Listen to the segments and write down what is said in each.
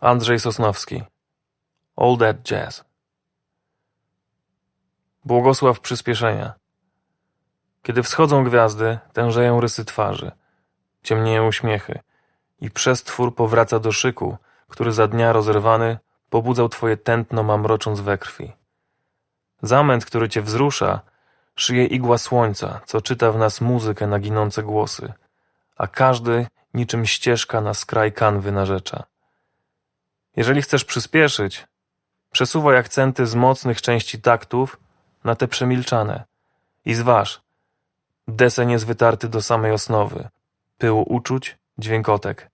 Andrzej Sosnowski All That Jazz Błogosław przyspieszenia Kiedy wschodzą gwiazdy, tężeją rysy twarzy, ciemnieją uśmiechy i przestwór powraca do szyku, który za dnia rozerwany pobudzał twoje tętno mamrocząc we krwi. Zamęt, który cię wzrusza, szyje igła słońca, co czyta w nas muzykę na ginące głosy, a każdy niczym ścieżka na skraj kanwy narzecza. Jeżeli chcesz przyspieszyć, przesuwaj akcenty z mocnych części taktów na te przemilczane i zważ. Deseń jest wytarty do samej osnowy, pyłu uczuć, dźwiękotek.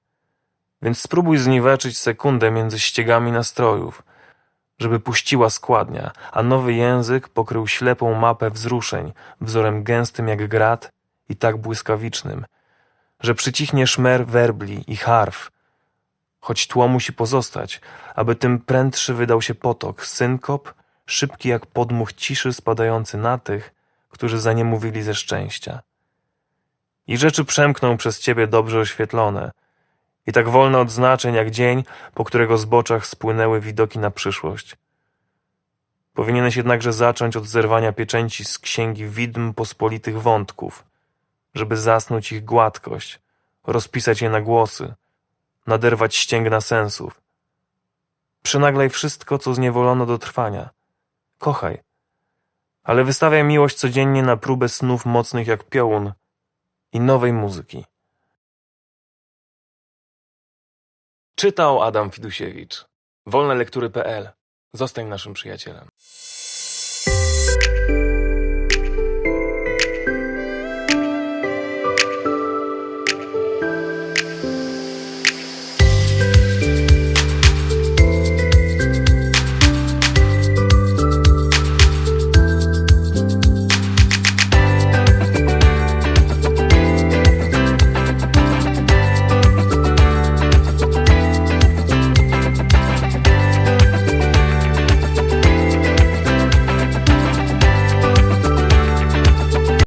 Więc spróbuj zniweczyć sekundę między ściegami nastrojów, żeby puściła składnia, a nowy język pokrył ślepą mapę wzruszeń wzorem gęstym jak grat i tak błyskawicznym, że przycichnie szmer werbli i harf, choć tło musi pozostać, aby tym prędszy wydał się potok, synkop, szybki jak podmuch ciszy spadający na tych, którzy za nie mówili ze szczęścia. I rzeczy przemkną przez ciebie dobrze oświetlone, i tak wolne od znaczeń jak dzień, po którego zboczach spłynęły widoki na przyszłość. Powinieneś jednakże zacząć od zerwania pieczęci z księgi widm pospolitych wątków, żeby zasnuć ich gładkość, rozpisać je na głosy, naderwać ścięgna sensów. Przynaglaj wszystko, co zniewolono do trwania. Kochaj, ale wystawiaj miłość codziennie na próbę snów mocnych jak piołun i nowej muzyki. Czytał Adam Fidusiewicz. Wolnelektury.pl. Zostań naszym przyjacielem.